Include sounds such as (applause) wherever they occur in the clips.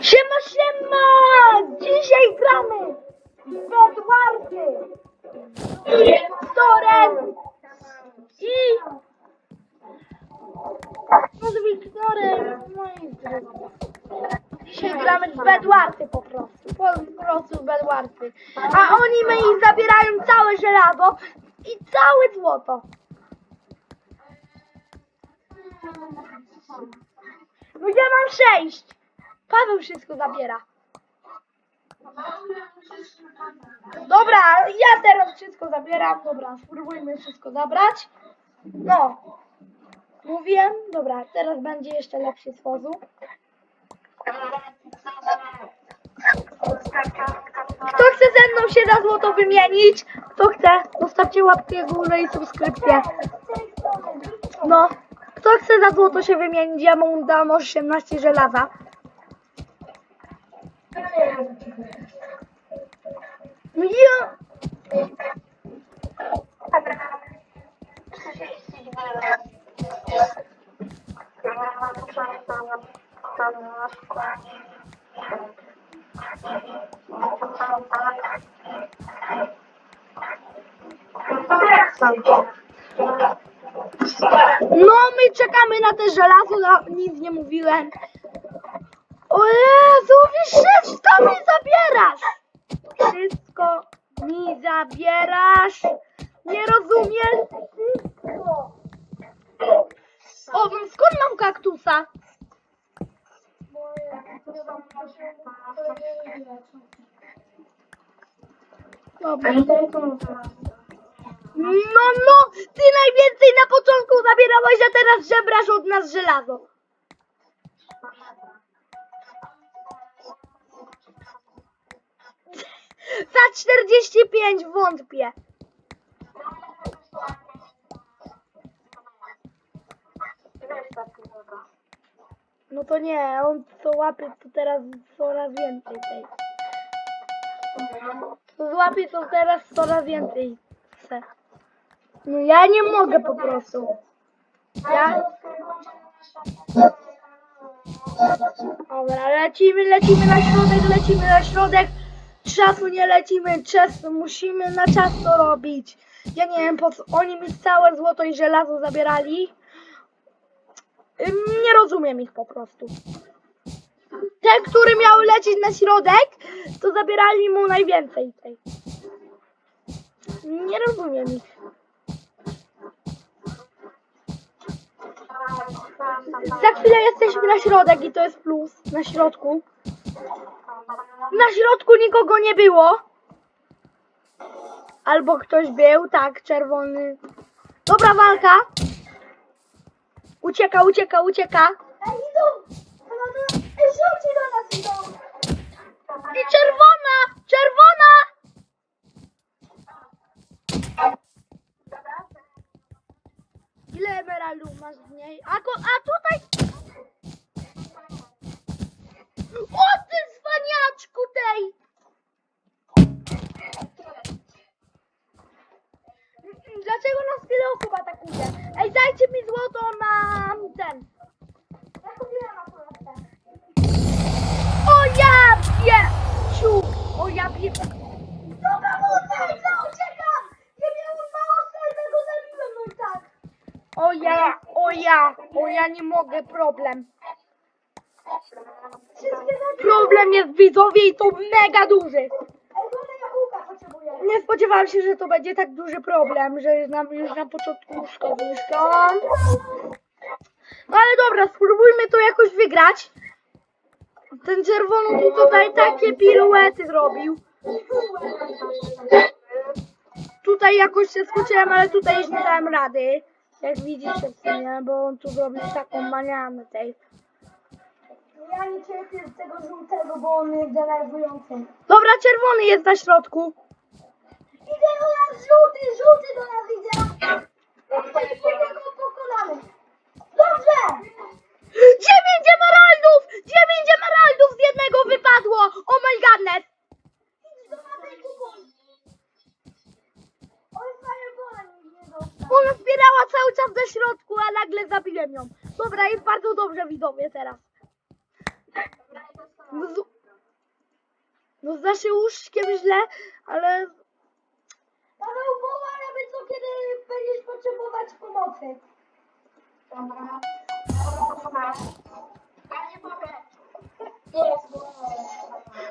Siema, siema! Dzisiaj gramy w Edwardy z Torem i z Wiktorem. I Dzisiaj gramy w Bedwarty po prostu. Po prostu w Bedwarty. A oni mi zabierają całe żelazo i całe złoto. No ja mam sześć. Paweł wszystko zabiera. Dobra, ja teraz wszystko zabieram. Dobra, spróbujmy wszystko zabrać. No. Mówiłem? Dobra, teraz będzie jeszcze lepszy sposób. Kto chce ze mną się na złoto wymienić? Kto chce? Zostawcie łapkę w górę i subskrypcję. No. Kto chce za złoto się wymienić? Ja mu dam 18 żelaza. Ja... No, my czekamy na te żelazo, na, nic nie mówiłem. O Jezu, wszystko mi zabierasz! Wszystko mi zabierasz! Nie rozumiesz? Wszystko! O, skąd mam kaktusa? Dobra. No, no, ty najwięcej na początku zabierałeś, a teraz żebrasz od nas żelazo. Za 45 wątpię. No to nie, on co łapie to teraz coraz więcej tej. To złapie to teraz coraz więcej chce. No ja nie mogę po prostu. Ja... Dobra, lecimy, lecimy na środek, lecimy na środek. Czasu nie lecimy, czas, musimy na czas to robić. Ja nie wiem po co oni mi całe złoto i żelazo zabierali. Nie rozumiem ich po prostu. Ten, który miał lecieć na środek, to zabierali mu najwięcej tej. Nie rozumiem ich. Za chwilę jesteśmy na środek i to jest plus. Na środku. Na środku nikogo nie było. Albo ktoś był, tak, czerwony. Dobra walka. Ucieka, ucieka, ucieka. Żółci do nas idą! I czerwona! Czerwona! Ile emeraldów masz w niej? A, a tutaj... O ty cwaniaczku tej! Dlaczego nas tyle osób atakuje? Ej, dajcie mi złoto na ten. Ja kupiłam akurat ten. O ja pieciu! O ja pieciu! Dobra, morda, uciekam! Ja miałem mało serca, go zabiłem, no tak. O ja, o ja, o ja nie mogę, problem. Problem jest widzowie i to mega duży. Nie spodziewałam się, że to będzie tak duży problem, że jest nam już na początku myślałam. No ale dobra, spróbujmy to jakoś wygrać. Ten czerwony tu tutaj takie piruety zrobił. Tutaj jakoś się skuczyłem, ale tutaj już nie dałem rady. Jak widzicie bo on tu zrobił taką manianę tej. Ja nie cierpię tego żółtego, bo on jest denerwujący. Dobra, czerwony jest na środku. Idzie do nas żółty, żółty do nas idzie. Musimy go pokonamy. Dobrze! Dziewięć emeraldów! Dziewięć emeraldów z jednego wypadło! Oh my godness! Idź do i kupuj. Oj, fireballa nie, nie dostał. Ona zbierała cały czas do środku, a nagle zabiłem ją. Dobra, jest bardzo dobrze widzowie teraz. No znaczy łóżkiem źle, ale Paweł, wołaj, aby co kiedy będziesz potrzebować pomocy.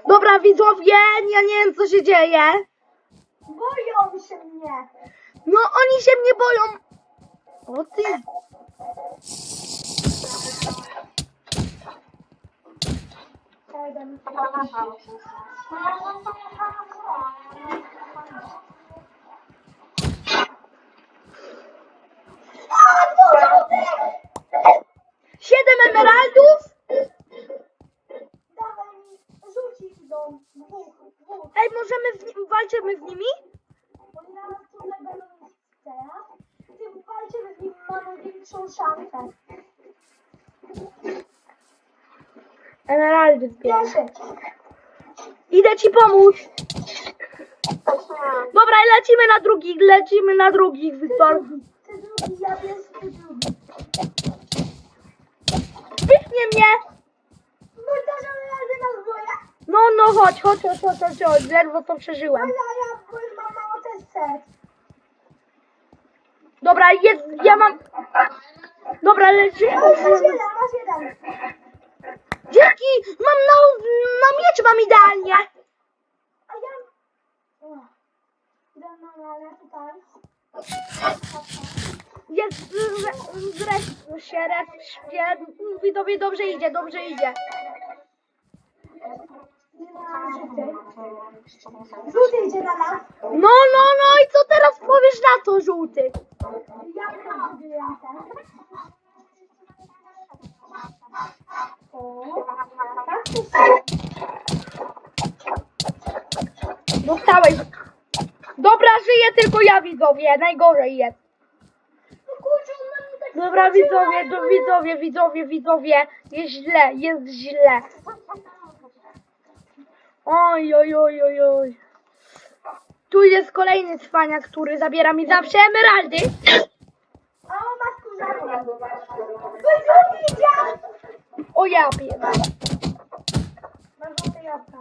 Dobra widzowie, ja nie wiem co się dzieje. Boją się mnie. No oni się mnie boją. O ty. Siedem emeraldów? Dawaj mi, rzuć ich do dwóch, dwóch. Ej, możemy nim, walczymy z nimi? Oni na nas tutaj będą iść teraz. Tym walczymy z nim, mamy większą szansę. Emeraldy zbieram. Idę ci pomóc. Dobra, lecimy na drugich, lecimy na drugich, Wiktor. Ty drugi, ja pierwszy, ty drugi. Pichnie mnie. Emeraldy na zbroję. No, no, chodź, chodź, chodź, chodź, chodź, chodź. ledwo to przeżyłem. ja, ja, bo już mam mało też set. Dobra, jest, ja mam... Dobra, lecimy. Masz jeden, masz jeden. Dzięki, mam na, na miecz mam idealnie. A ja... O. Idę na ale tutaj. Jest, zresztą się, reszcie. Widzowie, dobrze idzie, dobrze idzie. Rzuty idzie na nas. No, no, no i co teraz powiesz na to, żółty? Ja. Dostałeś. Dobra, żyje tylko ja, widzowie, najgorzej jest. Dobra, widzowie, do, widzowie, widzowie, widzowie, jest źle, jest źle. Oj, oj, oj, oj, oj. Tu jest kolejny cwania, który zabiera mi zawsze emeraldy. A on ma skórzane. Wyrzuć idzie! O ja pierdolę. Jabłka.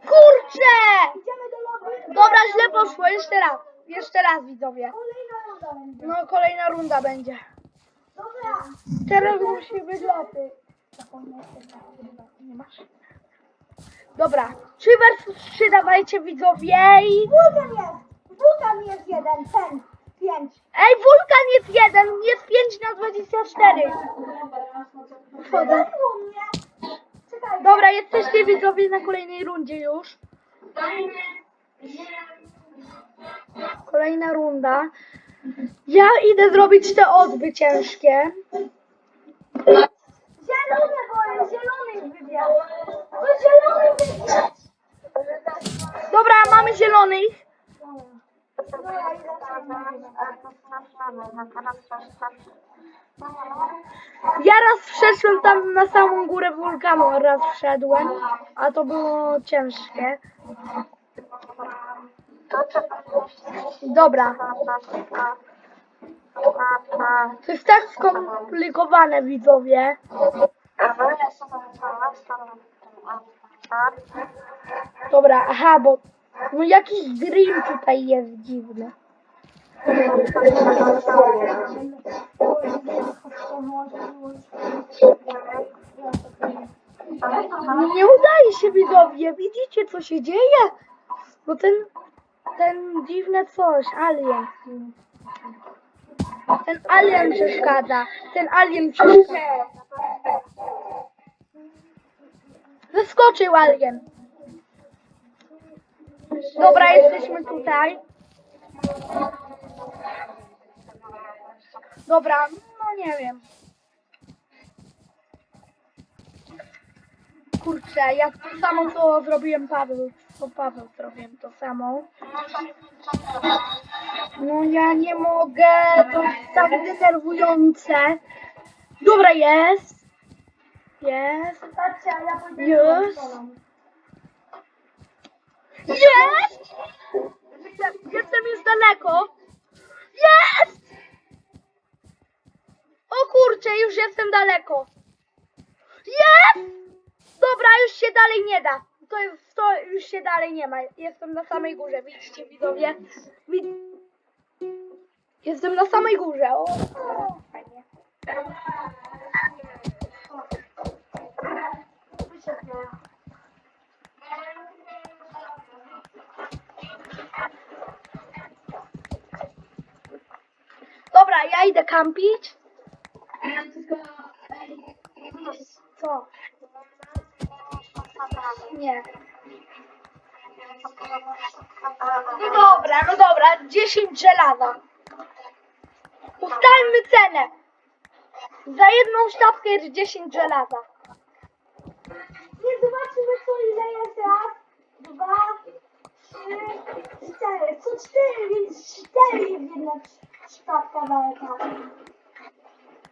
Kurczę! Idziemy do lobby. Dobra, źle poszło, jeszcze raz. Jeszcze raz, widzowie. Kolejna runda będzie. No, kolejna runda będzie. Dobra. Teraz musi być loty. Nie masz. Dobra, 3 versus 3 dawajcie widzowie i... Wulkan jest. Jest jeden, ten. Pięć. Ej, wulkan jest jeden, jest 5 na 24. Podaliło mnie. Czekaj. Dobra, jesteście widzowie na kolejnej rundzie już. Kolejna runda. Ja idę zrobić te odby ciężkie. Zielony boję, zielony wybierz. No zielony wybierz. Dobra, mamy zielonych. Ja raz wszedłem tam na samą górę wulkanu, raz wszedłem, a to było ciężkie. Dobra, to jest tak skomplikowane, widzowie. Dobra, aha, bo no jakiś dream tutaj jest dziwny. Nie udaje się widzowie, widzicie co się dzieje? Bo ten, ten dziwne coś, alien. Ten alien przeszkadza, ten alien przeszkadza. Wyskoczył alien. Dobra, jesteśmy tutaj. Dobra, no nie wiem. Kurczę, ja to samo co zrobiłem Paweł. Co Paweł zrobiłem to samo. No ja nie mogę, to jest tak denerwujące. Dobra, jest. Jest. Już. Jest! Jestem już daleko. Jest! O kurczę, już jestem daleko. Jest! dobra, już się dalej nie da. To, jest, to już się dalej nie ma. Jestem na samej górze, widzicie widzowie. Wid... Jestem na samej górze. O, fajnie. Ja idę kampić. Co? Nie. No dobra, no dobra, 10 żelaza. Ustalmy cenę. Za jedną sztabkę jest 10 żelaza. Nie zobaczymy co ile jest raz, dwa, trzy, cztery. Co cztery, cztery jest jedna sztabka walka.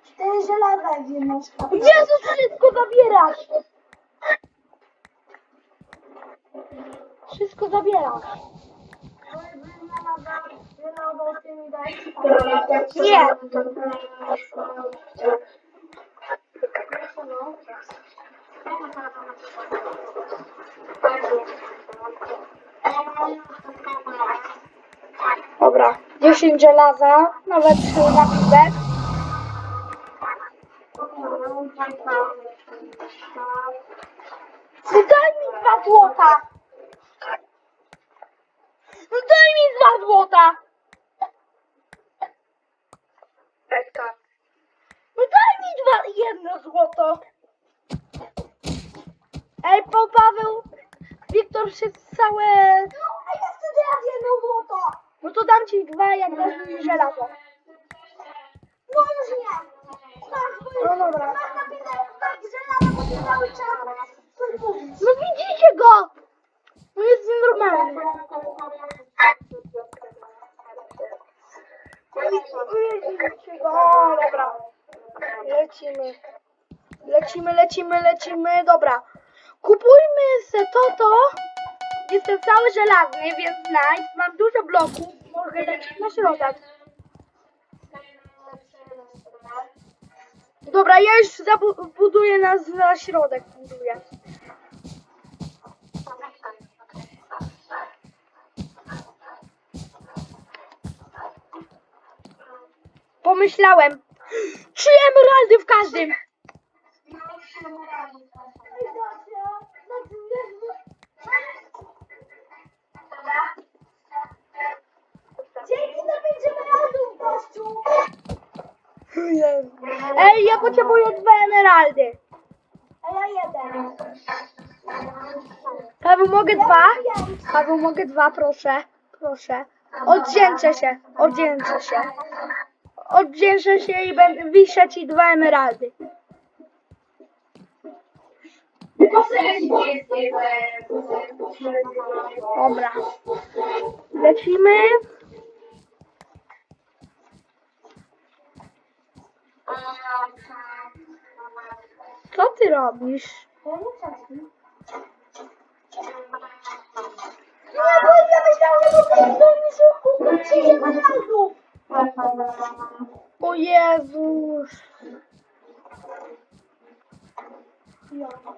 Cztery żelaza jest jedna sztabka. Jezus, wszystko zabierasz. Wszystko zabierasz. Nie. Dobra, 10 żelaza, nawet na piwek. No daj mi dwa złota! No daj mi dwa złota! No daj mi dwa, jedno złoto! Ej, po Paweł, Wiktor się całe... No, a ja chcę teraz jedno złoto. No to dam ci dwa, jak dasz mi żelazo. No już nie. Tak, bo No dobra. masz napisane tak żelaza, bo ty cały czas coś mówisz. No widzicie go! No jest nienormalny. Widzicie go, o, dobra. Lecimy. Lecimy, lecimy, lecimy, dobra. Kupujmy se to, to. Jestem cały żelazny, więc nice. Mam dużo bloków. Mogę lecieć na środek. Dobra, ja już zabuduję nas na środek. Buduję. Pomyślałem. (gasps) Trzy emeraldy w każdym. Ej, ja potrzebuję dwa emeraldy. A ja jeden. Paweł, mogę dwa? Paweł, mogę dwa, proszę. Proszę. Oddzięczę się. Oddzięczę się. Oddzięczę się i będę wiszę ci dwa emeraldy. Dobra. Lecimy. Ty robisz? Ja nie wcześniej. Nie, bo ja myślałam, że po prostu mi się ukróci emeraldów. O Jezus.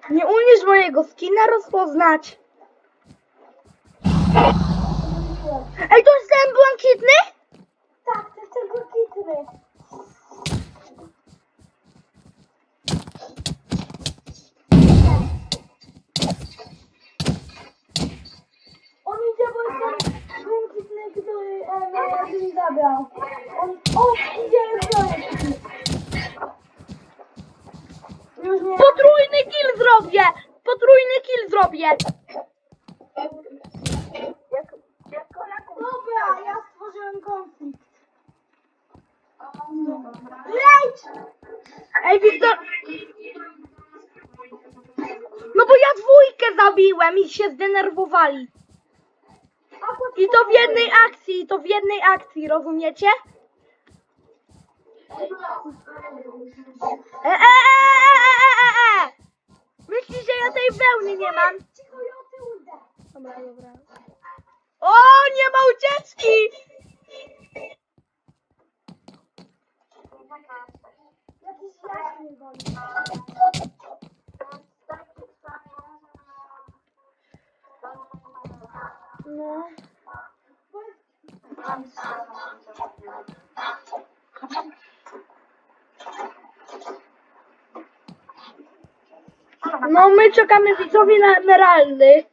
Nie umiesz mojego skina rozpoznać. Ej, to jest ten błękitny? Tak, to jest ten błękitny, który zabrał. On, idzie. Już nie. Potrójny kill zrobię! Potrójny kill zrobię! Dobra, ja stworzyłem konflikt. Leć! Ej, Wiktor... No bo ja dwójkę zabiłem i się zdenerwowali. I to w jednej akcji, i to w jednej akcji, rozumiecie? E, e, e, e, e, e, e. Myślisz, że ja tej wełny nie mam? Dobra, dobra. O, nie ma ucieczki! Jakiś No. No my czekamy widzowie na emeraldy.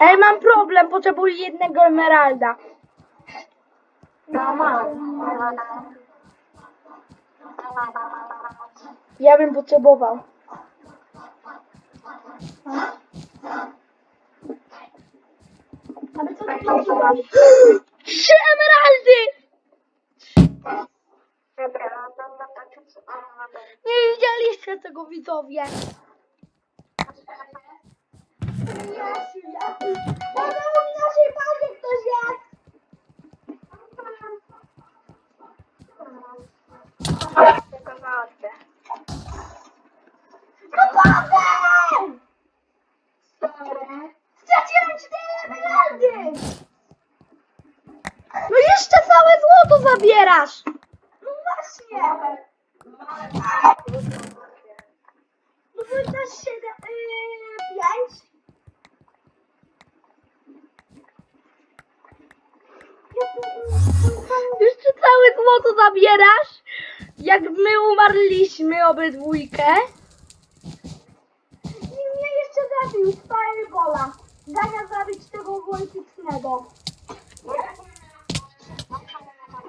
Ej, mam problem, potrzebuję jednego emeralda. Ja bym potrzebował. Trzy emeraldy! Nie widzieliście tego widzowie. Jasiu, Jasiu. Może u naszej bazie ktoś jest? No potem! Straciłem cztery emeraldy! No jeszcze całe zabierasz. No właśnie! No bo na siedem, yy, pięć. Ja tu- Jeszcze całe złoto zabierasz. Jak my umarliśmy obydwójkę. I mnie jeszcze zabił z Firebola. Zamiast zabić tego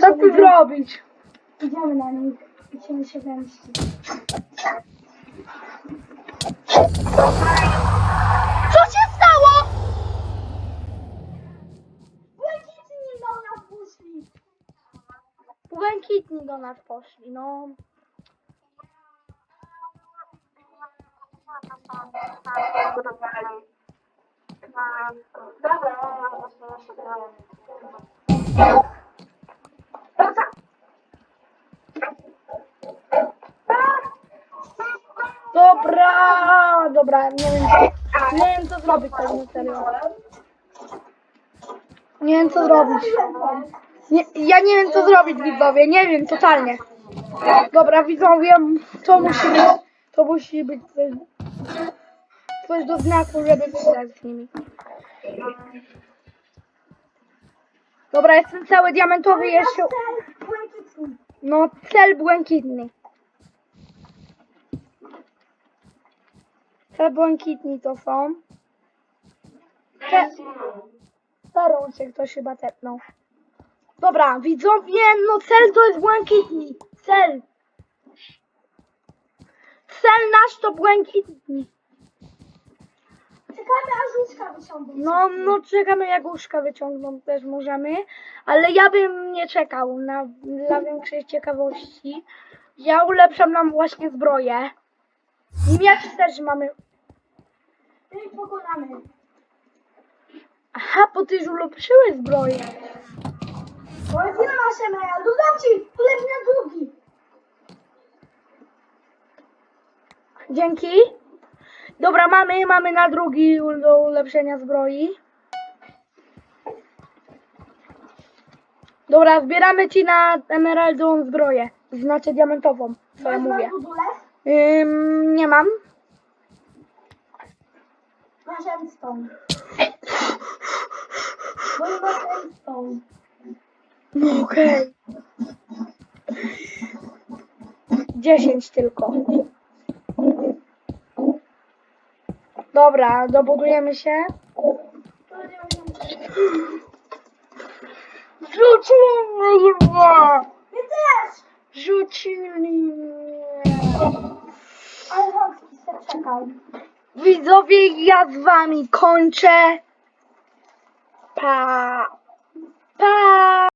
Co tu zrobić? Idziemy na nich. Idziemy się zemścić. Co się stało? Błękitni do nas poszli. Błękitni do nas poszli, no. Dobra, dobra, nie wiem, co, nie wiem co zrobić tak na. Nie wiem co zrobić. Nie, ja nie wiem co zrobić widzowie, nie wiem totalnie. Dobra widzowie, to musi być, to musi być coś, coś do znaku, żeby wygrać z nimi. Dobra, jestem cały diamentowy jeszcze, no cel błękitny. Te błękitni to są. Te, Starą się ktoś chyba tepnął. Dobra, widzowie, no cel to jest błękitni. Cel. Cel nasz to błękitni. Czekamy aż łóżka wysiądą. No, no czekamy jak łóżka wyciągną też możemy, ale ja bym nie czekał na, dla większej ciekawości. Ja ulepszam nam właśnie zbroję. I miecz też mamy. My ich pokonamy. Aha, bo ty już ulepszyłeś zbroję. Bo ile masz emeraldów? Dam ci! Ulep na drugi. Dzięki. Dobra, mamy, mamy na drugi do ulepszenia zbroi. Dobra, zbieramy ci na emeraldową zbroję. Znaczy diamentową, co ja mówię. Ym, nie mam. Masz endstone. Bo nie masz endstone. No okej. 10 tylko. Dobra, dobudujemy się. Rzucili mnie! Ty też! Rzucili mnie! Ale se czekał. Widzowie, ja z wami kończę. Pa!